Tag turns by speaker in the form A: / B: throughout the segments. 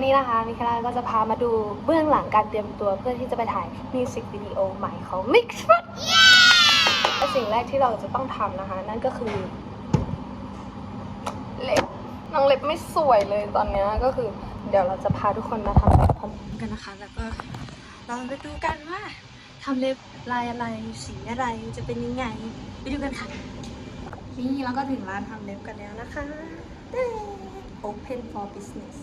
A: นนี้นะคะมิคลาก็จะพามาดูเบื้องหลังการเตรียมตัวเพื่อที่จะไปถ่ายมิวสิกวิดีโอใหม่ของ Mix f o o d และสิ่งแรกที่เราจะต้องทำนะคะ นั่นก็คือเล็บน้องเล็บไม่สวยเลยตอนนี้ก็คือ เดี๋ยวเราจะพาทุกคนมาทำแบบพร้อมกันนะคะ แล้วก็เราไปดูกันว่าทำเล็บลายอะไรสีอะไรจะเป็นยังไงไปดูกันค่ะ นี่เราก็ถึงร้านทำเล็บกันแล้วนะคะ Open for business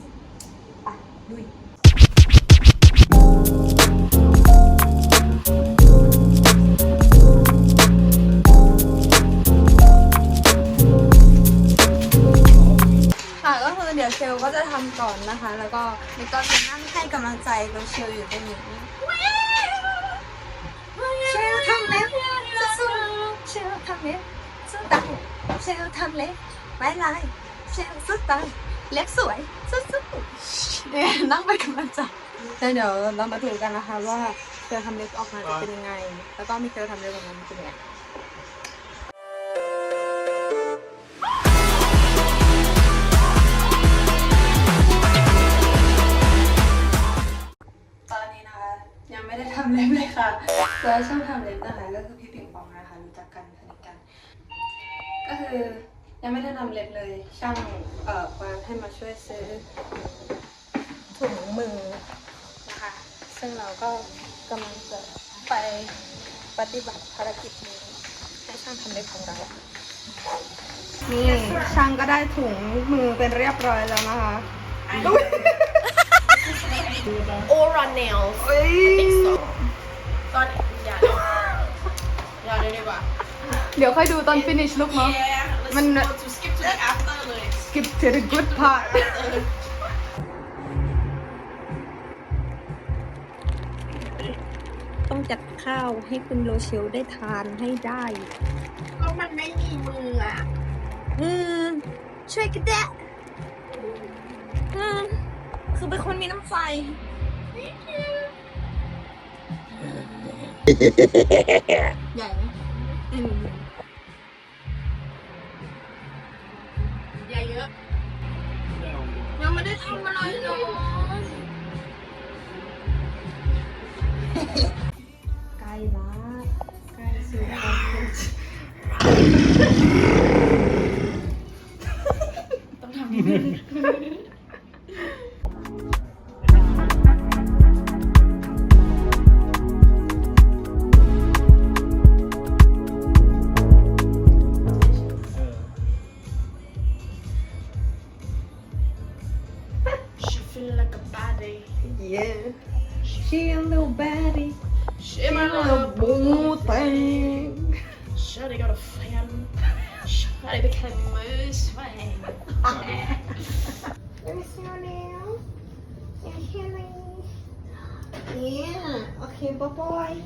A: ลุยค่ะก็คือเดี๋ยวเชลก็จะทำก่อนนะคะ แล้วก็มิกก็จะนั่งให้กำลังใจกับเชลอยู่ตรงนี้เชลทำเล็บสู้ๆเชลทำเล็บสู้ตายเชลทำเล็บไม่ลายเชลสู้ตายเล็บสวยสู้ๆ เนี่ยนั่งเป็นกำลังใจแล้วเดี๋ยวเรามาดูกันนะคะ ว่าเชลทำเล็บออกมาจะเป็นยังไง แล้วก็มิเกลทำเล็บออกมาจะเป็นยังไงตอนนี้นะคะยังไม่ได้ทำเล็บเลยค่ะตัวช่างทำเล็บนะคะก็คือพี่ปิงปองนะคะรู้จักกันสนิทกัน ก็คือยังไม่ได้ทำเล็บเลยช่างเอ่อวานให้มาช่วยซื้อ ถุงมือนะคะ ซึ่งเราก็กำลังจะไปปฏิบัติภารกิจนี้ให้ช่างทำเล็บของเรา นี่ช่างก็ได้ถุงมือเป็นเรียบร้อยแล้วนะคะอุ๊ย
B: Aura nails
A: เอ้ย
B: ตอนอย่าอย่าเลยดีกว่า
A: เดี๋ยวค่อยดูตอน finish look เนาะ
B: Yeah, let's
A: Man-
B: go to skip to the after เลย
A: skip to the good part ต้องจัดข้าวให้คุณโรเชลได้ทานให้ได้
B: ก็มันไม่มีมืออะ
A: อืม ช่วยกันแดะอืม คือเป็นคนมีน้ำใจ ใหญ่ไหมอืม
B: อย่าเยอะ ยังไม่ได้ทำอะไรเลย
A: ใ Shawty
B: got a fan Shawty became moose fan
A: Let me see your nails. Your hearing. Yeah. Okay, bye bye.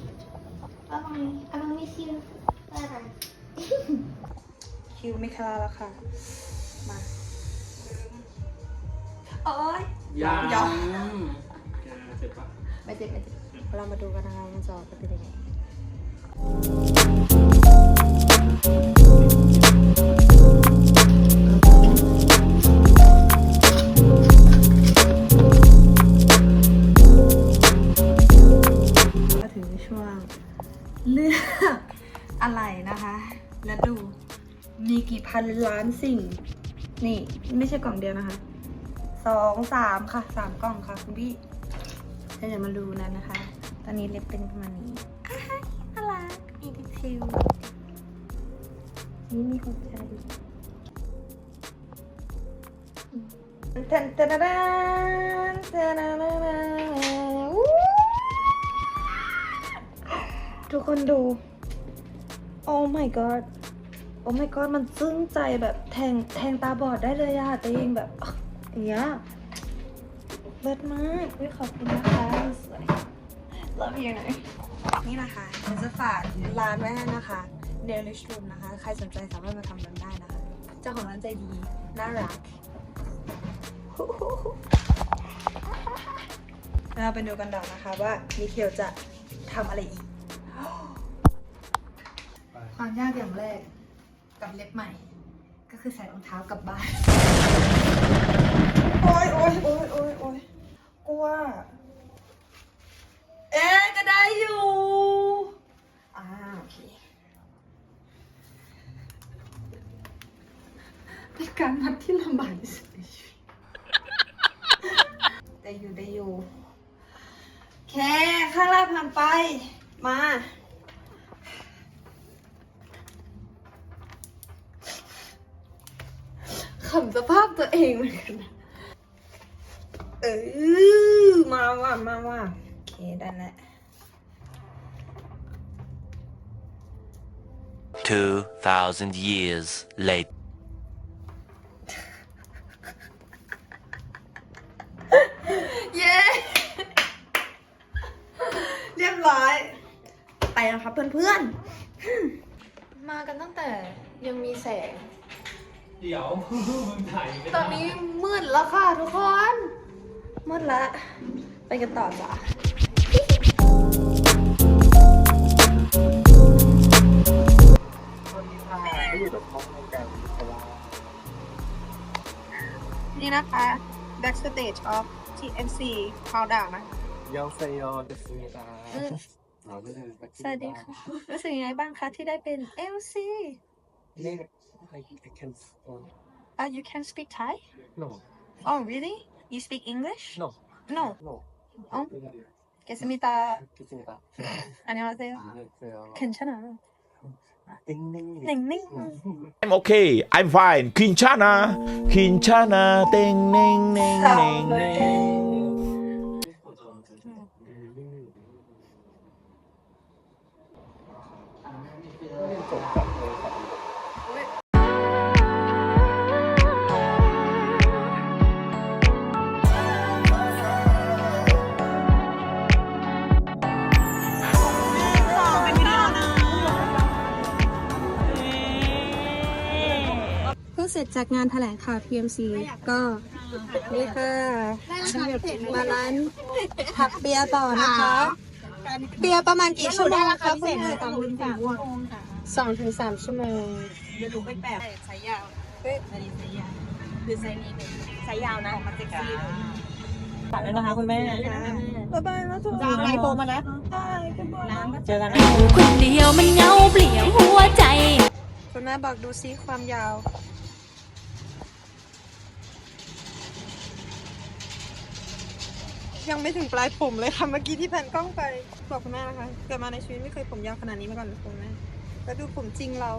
A: Bye bye. I will miss you. Bye bye. คิวไม่คลาแล้วค่ะ มาโอ๊ย
C: ยัง
A: ยัง
C: แกเสร็จปะ
A: ไม่เจ็บไม่เจ็บเรามาดูกันนะคะมันจะออกมาเป็นยังไงก็ถึงช่วง เลือกอะไรนะคะ แล้วดูมีกี่พันล้านสิ่ง นี่ไม่ใช่กล่องเดียวนะคะสองสามค่ะสามกล่องค่ะคุณพี่เดี๋ยวมาดูนั้นนะคะ ตอนนี้เล็บเป็นประมาณนี้อ่าฮะน่ารักมีดีเทล นี่มีหัวใจเทนเทนเทนเทนเทนวู้ทุกคนดู โอ้ my god โอ้ my god มันซึ้งใจแบบแทงแทงตาบอดได้เลยอะตัวเองแบบอย่างเงี้ยเลิศมากวิขอบคุณนะคะสวย love you น่อยนี่นะคะจะฝากร้านไว้ให้นะคะ Delish Room นะคะ ใครสนใจสามารถมาทำกันได้นะคะ เจ้าของร้านใจดี น่ารัก เราไปดูกันต่อนะคะว่ามิเคลจะทำอะไรอีก ความยากอย่างแรกกับเล็บใหม่ ก็คือใส่รองเท้ากลับบ้าน โอ้ยโอ้ยโอ้ยโอ้ยโอ้ยกลัว เอ๊ะก็ได้อยู่ อ่าโอเค เป็นการมัดที่ลำบากที่สุดในชีวิตได้อยู่ได้อยู่โอเคข้างล่างผ่านไป มา ขำสภาพตัวเองเหมือนกันนะเออมาว่ะมาว่ะโอเคได้แล้ว
D: 2,000 years later.
A: เย้ เรียบร้อย ไปแล้ว ครับเพื่อนๆ มากันตั้งแต่ยังมีแสง
C: เดี๋ยวมึงถ่าย
A: ตอนนี้มืดแล้วค่ะทุกคน มืดแล้วไปกันต่อจ้ะนี่นะคะ backstage of TNC countdown นะ
C: ยองเซโยเดสมิตา
A: อืม
C: เราไม่ได้
A: สวัสดีค่ะ รู้สึกยังไงบ้างคะที่ได้เป็น MC
C: นี่ I I can
A: uh, you can speak Thai
C: no
A: oh really you speak English
C: no
A: no
C: no
A: อ๋อเกสมิตา
C: คิดจริงปะ
A: อันนี้มาเซล
C: เซโย
A: เคนชนะ
C: ติ้งนิ่ง
A: หนิ่งนิ่ง
E: I'm okay. I'm fine. Kinchana. Kinchana. Ding, ding, ding, ding, ding.
C: ร็
A: จจากงานแถลงข่าว PMC ก็นี่ค่ะมาร้านผักเบียร์ต่อนะคะ เบียร์ประมาณกี่ชั่วโมงคะคุณแม่สองถึงสามสองถึงสามชั่วโมง
B: เดี๋ยวดูไปแปะสายยาวเฮ้ยอันนี้สายยาวคือสายนี้เป็นสายยาวนะมันเซ็กซี่ฝากด้วยนะคะคุณแม่
A: บ๊ายบายนะทุกค
B: จะ
A: น
B: ไลโปมานะเจอกันนะ
F: คนเดียวมันเหงาเปลี่ยวหัวใจ
A: คุณแม่บอกดูซิความยาว ยังไม่ถึงปลายผมเลยค่ะ เมื่อกี้ที่แผ่นกล้องไปบอกคุณแม่นะคะ เกิดมาในชีวิตไม่เคยผมยาวขนาดนี้มาก่อนเลยคุณแม่แล้วดูผมจริงเรา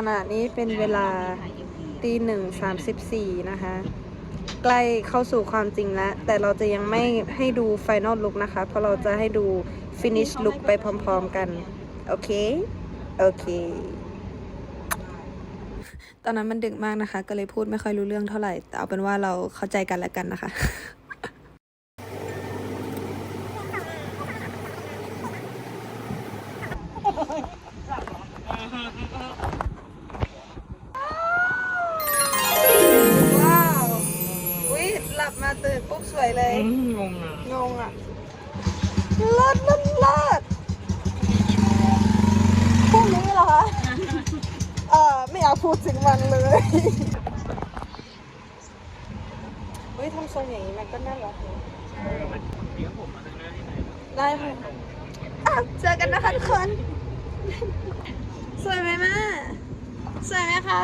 A: ขณะนี้เป็นเวลาตีหนึ่งสามสิบสี่นะคะ ใกล้เข้าสู่ความจริงแล้ว แต่เราจะยังไม่ให้ดู Final Look นะคะ เพราะเราจะให้ดู Finish Look ไปพร้อมๆกัน โอเค โอเค ตอนนั้นมันดึกมากนะคะ ก็เลยพูดไม่ค่อยรู้เรื่องเท่าไหร่ แต่เอาเป็นว่าเราเข้าใจกันแล้วกันนะคะ ยทำทรงอย่างนี้มันก็น่ารักนะได้ค่ะอะเจอกันนะคะทุกคน สวยไหมแม่สวยไหมคะ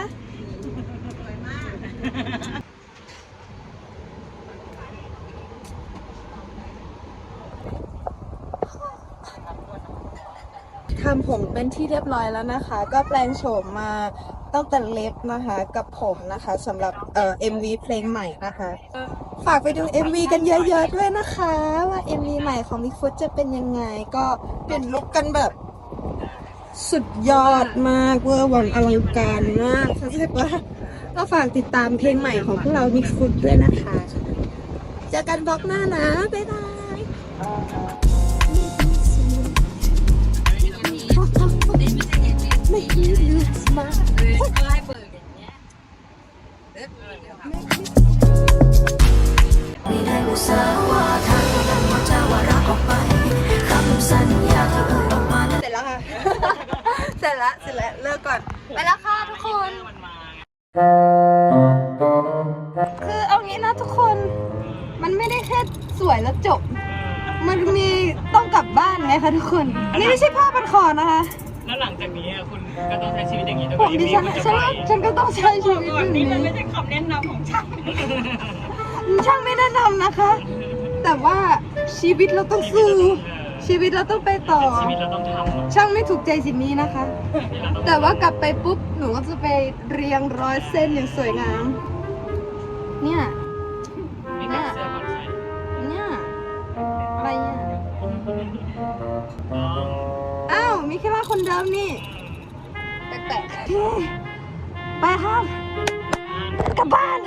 A: ทำผมเป็นที่เรียบร้อยแล้วนะคะ ก็แปลงโฉมมาตั้งแต่เล็บนะคะกับผมนะคะสำหรับเอ่อ MV เพลงใหม่นะคะ ฝากไปดู MV กันเยอะๆด้วยนะคะ ว่า MV ใหม่ของมิกฟุตจะเป็นยังไง ก็เปลี่ยนลุคกันแบบสุดยอดมากเวอร์วังอลังการมากเข้าใจปะก็ฝากติดตามเพลงใหม่ของพวกเรามิกฟุตด้วยนะคะ เจอกันบล็อกหน้านะ บ๊ายบาย ไม่คิดลืมมาก็ให้เปิดอย่างเงี้ย
G: ไม่ได้อุตส่าห์ว่าทางนั้นว่าจะว่ารักออกไปคำสัญญาที่เอ่ยออกมา
A: เสร็จแล้วค่ะ เสร็จแล้วเสร็จแล้วเลิกก่อน ไปแล้วค่ะทุกคน คือเอางี้นะทุกคน มันไม่ได้แค่สวยแล้วจบ มันมีต้องกลับบ้านไงคะทุกคน นี่ไม่ใช่ผ้าพันคอนะคะ
H: แล้วหลังจากนี้อะคุณก็ต้องใช้ชีวิตอย่างนี้จน
A: ผมดิฉัน
H: คุณจะ
A: ฉัน
H: ไป
A: ว่าฉันก็ต้องใช้ชีวิตอย่างนี้
H: มันไม่ใช่คำแนะนำของช่าง
A: ช่างไม่แนะนำนะคะ แต่ว่าชีวิตเราต้องสู้ ชีวิตเราต้องไปต่อ
H: ชีวิตเราต้องทำอะ
A: ช่างไม่ถูกใจสิ่งนี้นะคะ
H: ชีวิตเราต้อง
A: แต่ว่ากลับไปปุ๊บ หนูก็จะไปเรียงร้อยเส้นอย่างสวยงาม เนี่ย คนเดิมนี่แปลกๆไปครับกลับบ้าน